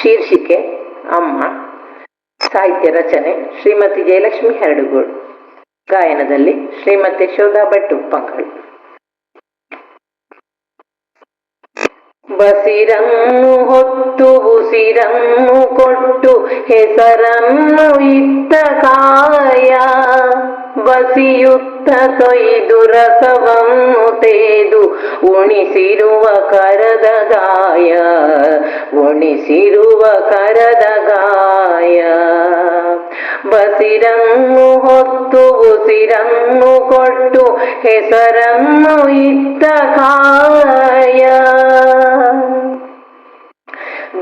ಶೀರ್ಷಿಕೆ, ಅಮ್ಮ, ಸಾಹಿತ್ಯ ರಚನೆ, ಶ್ರೀಮತಿ ಜಯಲಕ್ಷ್ಮಿ ಹರಡುಗೋಡು ಗಾಯನದಲ್ಲಿ ಶ್ರೀಮತಿ ಶೋಧಾ ಭಟ್ ಉಪ್ಪಂಗಳು ಬಸಿರನ್ನು ಹೊತ್ತು, ಉಸಿರನ್ನು ಕೊಟ್ಟು, ಹೆಸರನ್ನು ಇತ್ತ ಕಾಯ. ಬಸಿಯುತ್ತ ತೊಯ್ದು ರಸವನ್ನು ತೇದು ಉಣಿಸಿರುವ ಕರದ ಗಾಯ, ಉಣಿಸಿರುವ ಕರದ ಗಾಯ. ಬಸಿರನ್ನು ಹೊತ್ತು, ಉಸಿರನ್ನು ಕೊಟ್ಟು ಹೆಸರನ್ನು ಇತ್ತ ಕಾಯ.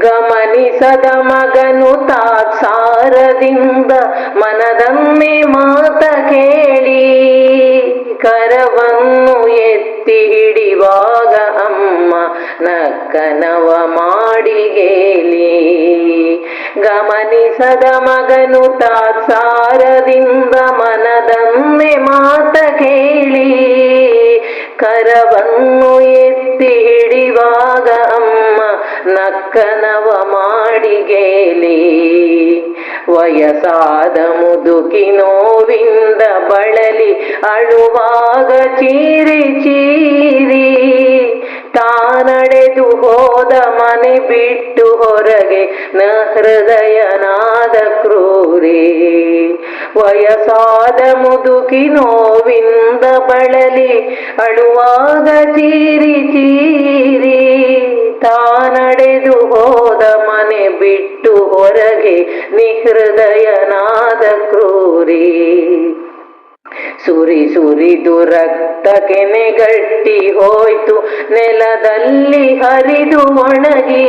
ಗಮನಿಸದ ಮಗನು ತಾತ್ಸಾರದಿಂದ ಮನದನ್ನೇ ಮಾತಕೆ ಕರವನ್ನು ಎತ್ತಿ ಹಿಡಿವಾಗ ಅಮ್ಮ ನಕ್ಕನವ ಮಾಡಿಗೇಲಿ ಗಮನಿಸದ ಮಗನು ತಾತ್ಸಾರದಿಂದ ಮನದನ್ನೇ ಮಾತ ಕೇಳಿ. ಕರವನ್ನು ಎತ್ತಿ ಹಿಡಿವಾಗ ಅಮ್ಮ ನಕ್ಕನವ ಮಾಡಿಗೇಲಿ ವಯಸ್ಸಾದ ಮುದುಕಿ ನೋವಿಂದ ಬಳಲಿ ಅಳುವಾಗ ಚೀರಿ ಚೀರಿ. ತಾನಡೆದು ಹೋದ ಮನೆ ಬಿಟ್ಟು ಹೊರಗೆ ನ ಹೃದಯನಾದ ಕ್ರೂರಿ. ವಯಸ್ಸಾದ ಮುದುಕಿ ನೋವಿಂದ ಬಳಲಿ ಅಳುವಾಗ ಚೀರಿ ಚೀರಿ. ಹೊರಗೆ ನಿಹೃದಯನಾದ ಕ್ರೂರಿ. ಸುರಿ ಸುರಿದು ರಕ್ತ ಕೆನೆಗಟ್ಟಿ ಹೋಯ್ತು, ನೆಲದಲ್ಲಿ ಹರಿದು ಒಣಗಿ.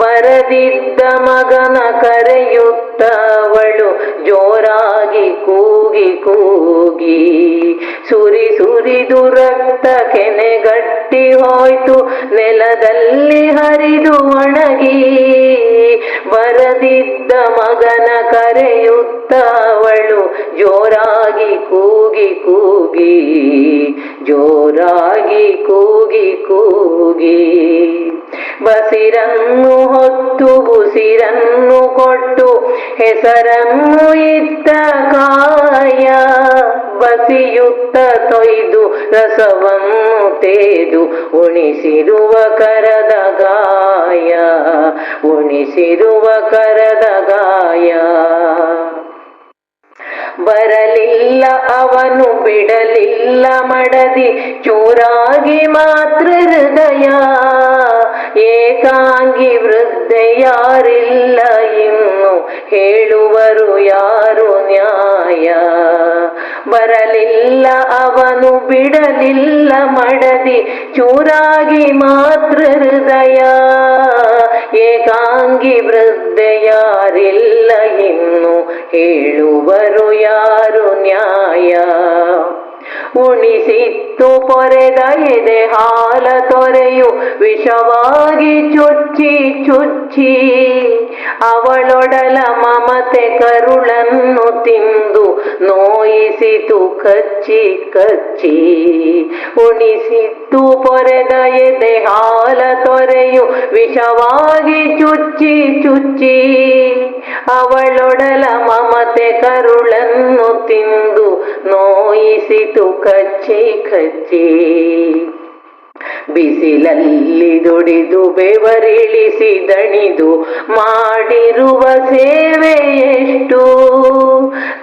ಬರದಿದ್ದ ಮಗನ ಕರೆಯುತ್ತವಳು ಜೋರಾಗಿ ಕೂಗಿ ಕೂಗಿ. ಸುರಿ ಸುರಿದು ರಕ್ತ ಕೆನೆಗಟ್ಟಿ ಹೋಯ್ತು, ನೆಲದಲ್ಲಿ ಹರಿದು ಒಣಗಿ. ಬರದಿದ್ದ ಮಗನ ಕರೆಯುತ್ತವಳು, ಜೋರಾಗಿ ಕೂಗಿ ಕೂಗಿ, ಜೋರಾಗಿ ಕೂಗಿ ಕೂಗಿ. ಬಸಿರನ್ನು ಹೊತ್ತು ಬುಸಿರನ್ನು ಕೊಟ್ಟು, ಹೆಸರನ್ನು ಇದ್ದ ಕಾಯ ಬಸಿಯುತ್ತ ತೊಯ್ದು ರಸವನ್ನು ತೇದು, ಉಣಿಸಿರುವ ಕರದ ಗಾಯ, ಉಣಿಸಿರುವ ಕರದ ಗಾಯ. ಬರಲಿಲ್ಲ ಅವನು, ಬಿಡಲಿಲ್ಲ ಮಡದಿ, ಚೂರಾಗಿ ಮಾತ್ರ ಹೃದಯ. ಏಕಾಂಗಿ ವೃದ್ಧೆ ಯಾರಿಲ್ಲ ಇನ್ನು, ಹೇಳುವರು ಯಾರು ನ್ಯಾಯ. ಬರಲಿಲ್ಲ, ಅವನು ಬಿಡಲಿಲ್ಲ ಮಡದಿ. ಚೂರಾಗಿ ಮಾತ್ರ ಹೃದಯ, ಏಕಾಂಗಿ ವೃದ್ಧ ಯಾರಿಲ್ಲ ಇನ್ನು. ಹೇಳುವರು ಯಾರು ನ್ಯಾಯ? ಉಣಿಸಿತ್ತು ಪೊರೆದ ಎದೆ, ಹಾಲ ತೊರೆಯು. ವಿಷವಾಗಿ ಚುಚ್ಚಿ ಚುಚ್ಚಿ ಅವಳೊಡಲ ಮಮತೆ ಕರುಳನ್ನು ತಿಂದು ನೋಯಿಸಿತು ಕಚ್ಚಿ ಕಚ್ಚಿ. ಉಣಿಸಿತ್ತು ಪೊರೆದ ಎದೆ ಹಾಲ ತೊರೆಯು ವಿಷವಾಗಿ ಚುಚ್ಚಿ ಚುಚ್ಚಿ. ಅವಳೊಡಲ ಮಮತೆ ಕರುಳನ್ನು ತಿಂದು ನೋಯಿಸಿತು ಕಚ್ಚಿ ಕಚ್ಚಿ. ಬಿಸಿಲಲ್ಲಿ ದುಡಿದು ಬೆವರಿಳಿಸಿ ದಣಿದು ಮಾಡಿರುವ ಸೇವೆ ಎಷ್ಟು?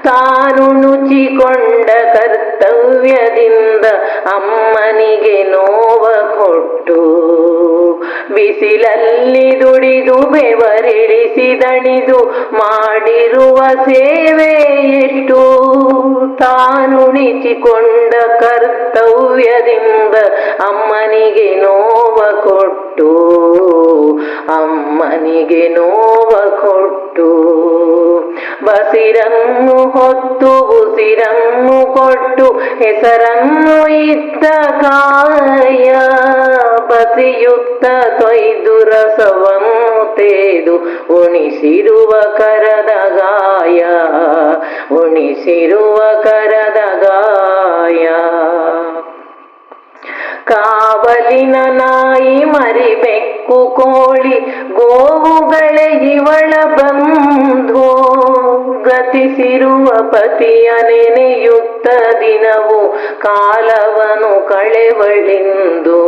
ತಾನು ನುಚಿಕೊಂಡ ಕರ್ತವ್ಯದಿಂದ ಅಮ್ಮನಿಗೆ ನೋವ ಕೊಟ್ಟು. ಬಿಸಿಲಲ್ಲಿ ದುಡಿದು ಬೆವರಿಳಿಸಿ ದಣಿದು ಮಾಡಿರುವ ಸೇವೆ ಎಷ್ಟು? ತಾನುಣಿಸಿಕೊಂಡ ಕರ್ತವ್ಯದಿಂದ ಅಮ್ಮನಿಗೆ ನೋವ ಕೊಟ್ಟು, ಅಮ್ಮನಿಗೆ ನೋವ ಕೊಟ್ಟು. ಬಸಿರನ್ನು ಹೊತ್ತು ಉಸಿರನ್ನು ಕೊಟ್ಟು ಹೆಸರನ್ನು ಇತ್ತ ಕಾಯ ಬಸಿಯುತ್ತ ತೊಯ್ದು ರಸವನ್ನು ತೇದು ಉಣಿಸಿರುವ ಕರದ ಗಾಯ, ಉಣಿಸಿರುವ ಕರದ ಗಾಯ. ಕಾವಲಿನ ನಾಯಿ ಮರಿ ಬೆಕ್ಕು ಕೋಳಿ, ಗೋವುಗಳ ಪತಿಯ ನೆನೆಯುಕ್ತ ದಿನವು ಕಾಲವನು ಕಳೆವಳಿಂದು.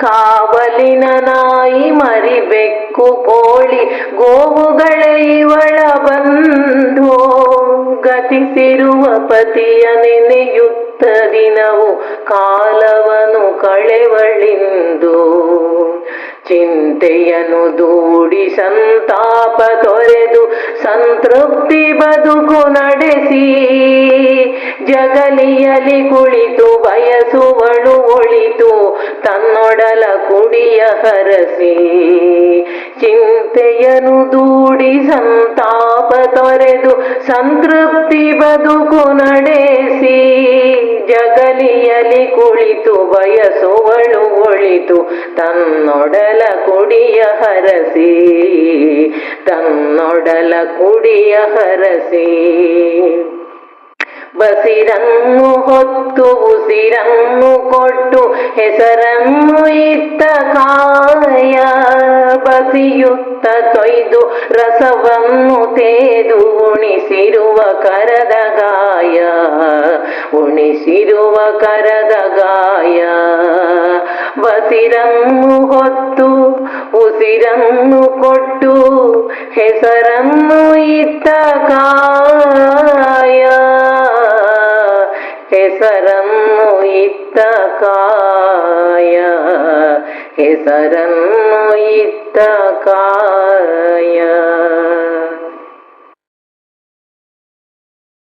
ಕಾವಲಿನ ನಾಯಿ ಮರಿಬೆಕ್ಕು ಕೋಳಿ ಗೋವುಗಳೇ ಇವಳ ಬಂದು ಗತಿಸಿರುವ ಪತಿಯ ನೆನೆಯುತ್ತ ದಿನವು ಕಾಲವನು ಕಳೆವಳಿಂದು. ಚಿಂತೆಯನು ದೂಡಿ ಸಂತಾಪ ತೊರೆದು ಸಂತೃಪ್ತಿ ಬದುಕು ನಡೆಸಿ. ಜಗಲಿಯಲಿ ಕುಳಿತು ಬಯಸುವಳು ಒಳಿತು ತನ್ನೊಡಲ ಕುಡಿಯ ಹರಸಿ. ಚಿಂತೆಯನು ದೂಡಿ ಸಂತಾಪ ತೊರೆದು ಸಂತೃಪ್ತಿ ಬದುಕು ನಡೆಸಿ. ಜಗಲಿಯಲಿ ಕುಳಿತು ಬಯಸುವಳು ಒಳಿತು, ತನ್ನೊಡಲ ಕುಡಿಯ ಹರಸಿ, ತನ್ನೊಡಲ ಕುಡಿಯ ಹರಸಿ. ಬಸಿರನ್ನು ಹೊತ್ತು, ಉಸಿರನ್ನು ಕೊಟ್ಟು, ಹೆಸರನ್ನು ಇತ್ತ ಕಾಯ ಬಸಿಯುತ್ತ ತೊಯ್ದು ರಸವನ್ನು ತೇದು, ಉಣಿಸಿರುವ ಕರದ ಗಾಯ, ಉಣಿಸಿರುವ ಕರದ ಗಾಯ. ಬಸಿರನ್ನು ಹೊತ್ತು, ಉಸಿರನ್ನು ಕೊಟ್ಟು, ಹೆಸರನ್ನು ಇತ್ತ ಕಾಯ. ಹೆಸರನ್ನು ಇತ್ತ ಕಾಯ. ಹೆಸರನ್ನು ಇತ್ತ ಕಾಯ